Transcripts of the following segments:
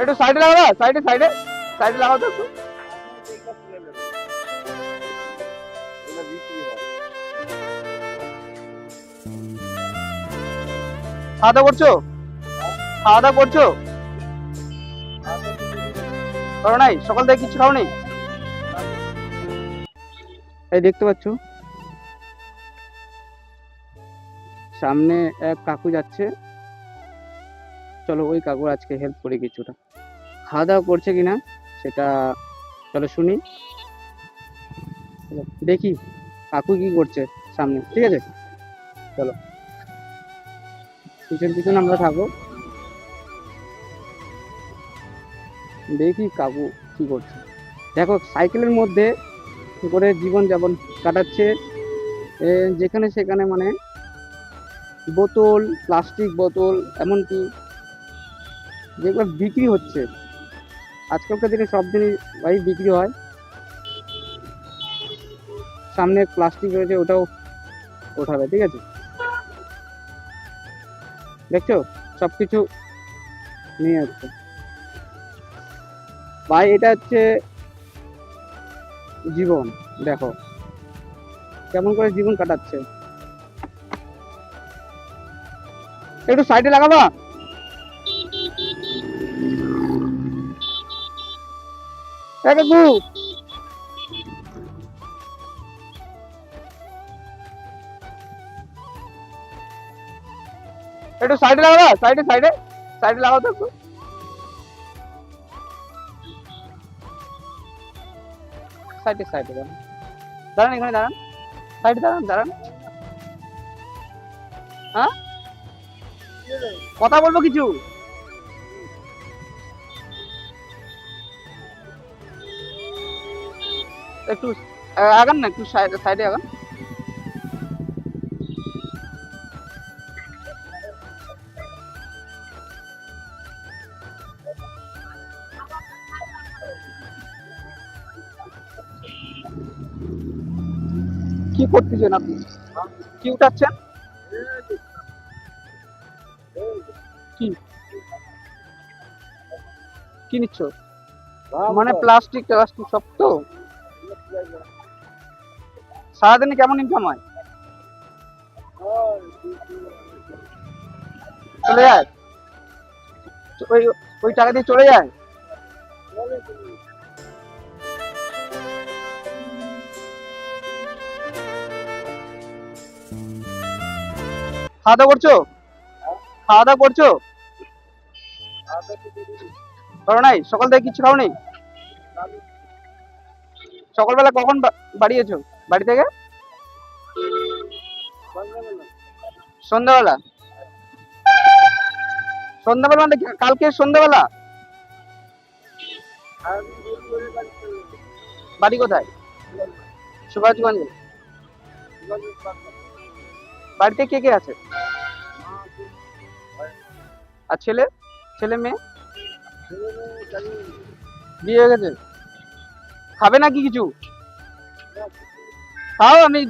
একটু সাইডে লাগাবা সাইডে সাইডে সাইডে লাগাও তো একটু। খাওয়া দাওয়া করছ? খাওয়া দাওয়া করছ? করো নাই? সকাল থেকে কিছু খাও নেই এই দেখতে পাচ্ছ। সামনে এক কাকু যাচ্ছে। চলো ওই কাকুর আজকে হেল্প করি কিছুটা। খাওয়া দাওয়া করছে কিনা সেটা চলো শুনি। দেখি কাকু কি করছে সামনে, ঠিক আছে? চলো। পিছন পিছন আমরা থাকো দেখি কাকু কি করছে। দেখো সাইকেলের মধ্যে করে জীবন যাপন কাটাচ্ছে যেখানে সেখানে মানে বোতল প্লাস্টিক বোতল, এমনকি যেগুলো বিক্রি হচ্ছে। আজকালকার দিনে সব দিনই ভাই বিক্রি হয়। সামনে প্লাস্টিক রয়েছে, ওটাও ওঠাবে, ঠিক আছে? দেখছ? সব কিছু নিয়ে যাচ্ছে ভাই, এটা হচ্ছে জীবন, দেখো। কেমন করে জীবন কাটাচ্ছে। একটু সাইডে লাগাবা? এ কাকু একটু সাইডে লাগাবা সাইডে সাইডে সাইডে লাগাও তো একটু। সাইডে সাইডে দাঁড়ান। দাঁড়ান এখানে, দাঁড়ান। সাইডে দাঁড়ান দাঁড়ান। হ্যাঁ? কথা বলব কিছু? একটু আগান না একটু সাইডে আগান। কি করতেছেন আপনি? কি উঠাচ্ছেন? কি? কি নিচ্ছ? মানে প্লাস্টিক প্লাস্টিক সব তো? সারাদিনে কেমন ইনকাম হয়? চলে যায়? ওই ওই টাকা দিয়ে চলে যায়? খাওয়া দাওয়া করছ? খাওয়া দাওয়া করছ? করো নাই, সকাল থেকে কিছু খাও নেই সকালবেলা কখন বা- বাড়ি এসো বাড়ি থেকে? সন্ধ্যাবেলা। সন্ধ্যাবেলা মানে কালকে সন্ধ্যাবেলা? বাড়ি কোথায়? সুভাষগঞ্জে। বাড়িতে কে কে আছে? আর ছেলে? ছেলে মেয়ে? বিয়ে হয়ে গেছে? খাবে নাকি কিছু? খাও, আমি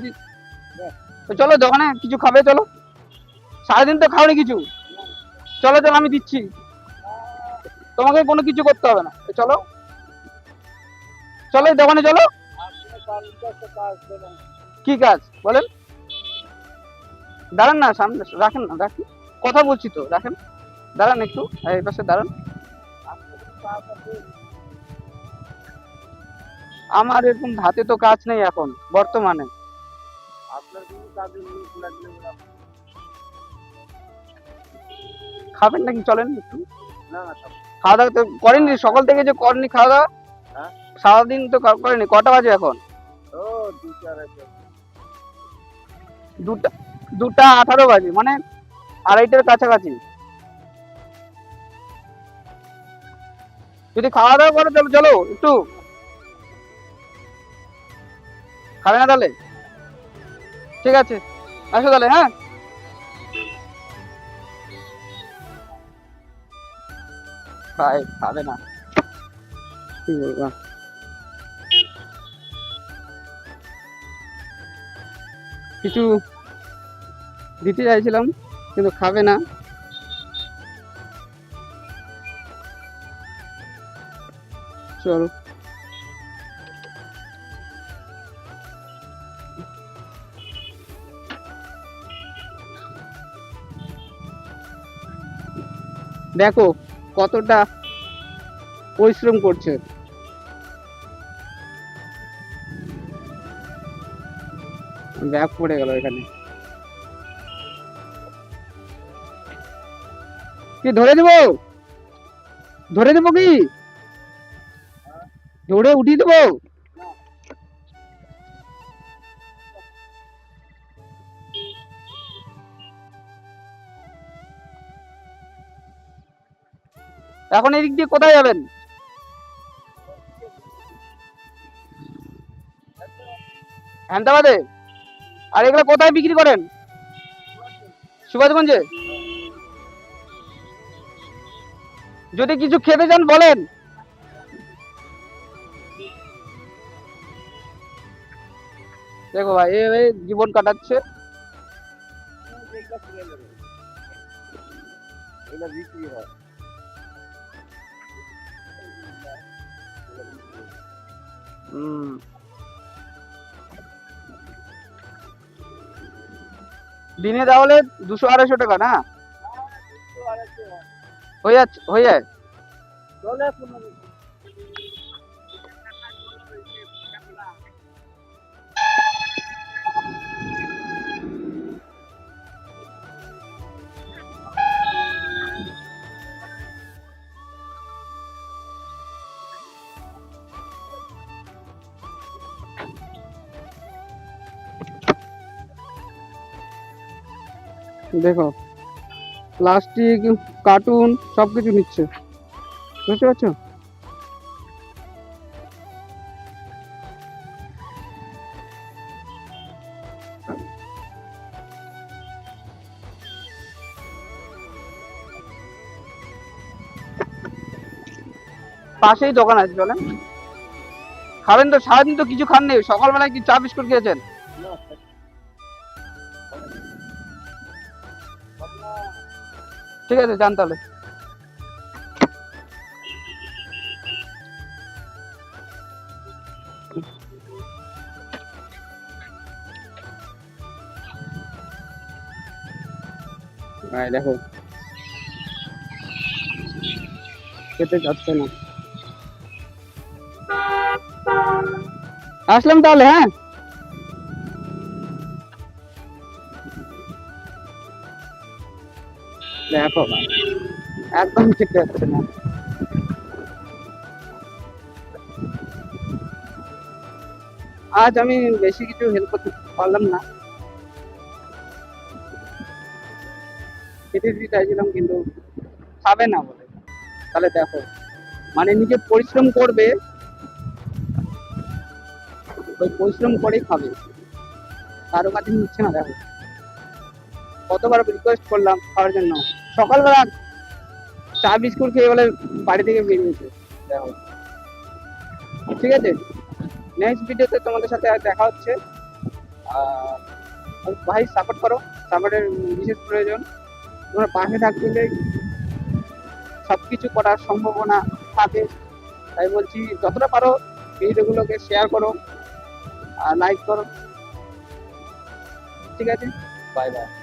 চলো দোকানে, কিছু খাবে, চলো। সারাদিন তো খাওনি কিছু। চলো চলো, আমি দিচ্ছি। তোমাকে কোনো কিছু করতে হবে না। চলো। চলো দোকানে, চলো। কি কাজ? বলেন। দাঁড়ান না, সামনে, রাখেন না, রাখি। কথা বলছি তো, রাখেন। দাঁড়ান একটু, এই পাশে দাঁড়ান। আমার এরকম হাতে তো কাজ নেই এখন বর্তমানে। খাবেন নাকি? চলেন একটু। খাওয়া দাওয়া তো করেননি? সকাল থেকে যে করেননি খাওয়া দাওয়া? হ্যাঁ? সারাদিন তো করেনি কটা বাজে এখন? দুটা দুটা আঠারো বাজে মানে আড়াইটার কাছাকাছি। যদি খাওয়া দাওয়া করো তাহলে চলো একটু। খাবে না তাহলে? ঠিক আছে, আসো তাহলে হ্যাঁ? খাই খাবে না। কিছু দিতে চাইছিলাম, কিন্তু খাবে না। চলো। দেখো কতটা পরিশ্রম করছে। ব্যাগ পড়ে গেল এখানে। কি, ধরে দেবো? ধরে দেবো কি? ধরে উঠিয়ে দেবো? এখন এদিক দিয়ে কোথায় যাবেন? আহমেদাবাদে? আর এগুলো কোথায় বিক্রি করেন? সুভাষগঞ্জে? যদি কিছু খেতে চান বলেন। দেখো ভাই এভাবে জীবন কাটাচ্ছে। বিক্রি হয়। হুম দিনে তাহলে দুশো আড়াইশো টাকা না? হয়ে যাচ্ছে হয়ে যায়। দেখো প্লাস্টিক কার্টুন সব কিছু নিচ্ছে। বুঝতে পারছ? পাশেই দোকান আছে চলেন খাবেন তো, সারাদিন তো কিছু খান নেই, সকালবেলায় কি চা বিস্কুট খেয়েছেন? ঠিক আছে যান তাহলে। ভাই দেখো। খেতে যাচ্ছে না। আসলাম তাহলে হ্যাঁ? দেখো একদম খেতে না আজ আমি বেশি কিছু হেল্প করতে পারলাম না। খেতে দিতে চাইছিলাম কিন্তু খাবে না বলে। তাহলে দেখো মানে নিজে পরিশ্রম করবে, ওই পরিশ্রম করেই খাবে। কারও কাছে নিচ্ছে না, দেখো। কতবার রিকোয়েস্ট করলাম, খাওয়ার জন্য। সকালবেলা চা, বিস্কুট খেয়ে বলে বাড়ি থেকে বেরিয়েছে ঠিক আছে? নেক্সট ভিডিওতে তোমাদের সাথে দেখা হচ্ছে। ভাই সাপোর্ট করো। সাপোর্টের বিশেষ প্রয়োজন। তোমরা পাশে থাকলে সব কিছু করার সম্ভাবনা থাকে। তাই বলছি, যতটা পারো ভিডিওগুলোকে শেয়ার করো আর লাইক করো। ঠিক আছে? Bye bye